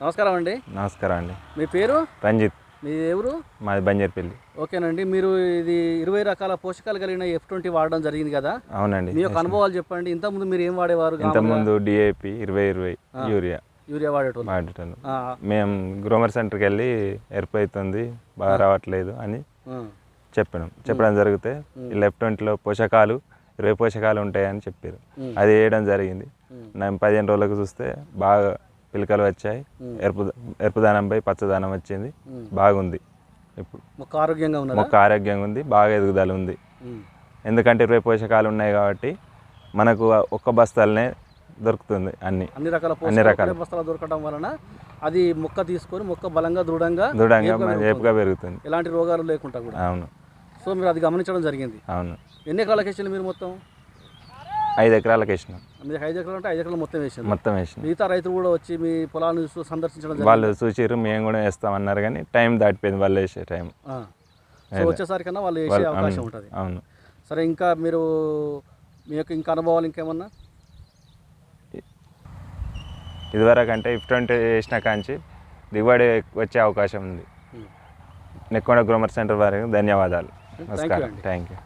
నమస్కారం అండి. నమస్కారం అండి. మీ పేరు? రంజిత్. మీ ఎవరు? మాది బంజర్పల్లి. ఓకేనండి. మీరు ఇది ఇరవై రకాల పోషకాలు కలిగిన ఎఫ్ ట్వంటీ వాడడం జరిగింది కదా? అవునండి. మీ యొక్క అనుభవాలు చెప్పండి. ఇంతకుముందు మీరు ఏం వాడేవారు? ఇంతకుముందు డిఏపి ఇరవై ఇరవై యూరియా. యూరియా వాడేటోళ్ళు. వాడటం ఆ, మేము గ్రోమర్ సెంటర్కి వెళ్ళి ఎరుపు అవుతుంది బాగా రావట్లేదు అని ఆ, చెప్పినాం. చెప్పడం జరిగితే ఈ లెఫ్ట్ ట్వంటీలో పోషకాలు ఇరవై పోషకాలు ఉంటాయని చెప్పారు. అది వేయడం జరిగింది. నేను పదిహేను రోజులకు చూస్తే బాగా పిలకలు వచ్చాయి. ఎరుపు ఎరుపుదానంపై పచ్చదనం వచ్చింది. బాగుంది. ఇప్పుడు మొక్క ఆరోగ్యంగా ఉన్నారా? మొక్క ఆరోగ్యంగా ఉంది. బాగా ఎదుగుదల ఉంది. ఎందుకంటే ఇరవై పోషకాలు ఉన్నాయి కాబట్టి మనకు ఒక్క బస్తాలనే దొరుకుతుంది అన్ని. అన్ని రకాల అన్ని రకాల. బస్తాలు దొరకడం వలన అది మొక్క తీసుకొని మొక్క బలంగా దృఢంగా దృఢంగా ఏపుగా పెరుగుతుంది. ఎలాంటి రోగాలు లేకుండా కూడా. అవును. సో మీరు అది గమనించడం జరిగింది. అవును. ఎన్ని వేసారు మీరు మొత్తం? ఐదు ఎకరాలకు వేసినాం. మీరు ఐదు ఎకరాలు అంటే ఐదు ఎకరాలు మొత్తం వేసారు మొత్తం వేసినాం. మిగతా రైతులు కూడా వచ్చి మీ పొలాలను చూ- సందర్శించడం వాళ్ళు చూసిర్రు మేము కూడా వేస్తామన్నారు కానీ టైం దాటిపోయింది వాళ్ళు వేసే టైం. సో వచ్చేసరికన్నా వాళ్ళు వేసే అవకాశం ఉంటుంది. అవును. సరే ఇంకా మీరు మీ యొక్క ఇంకా అనుభవాలు ఇంకేమన్నా? ఇదివరకు అంటే ఇఫ్ ట్వంటీ వేసిన కాంచి దిగుబడి వచ్చే అవకాశం ఉంది. నెక్కొండ గ్రోమర్ సెంటర్ వారికి ధన్యవాదాలు. నమస్కారం. Thank you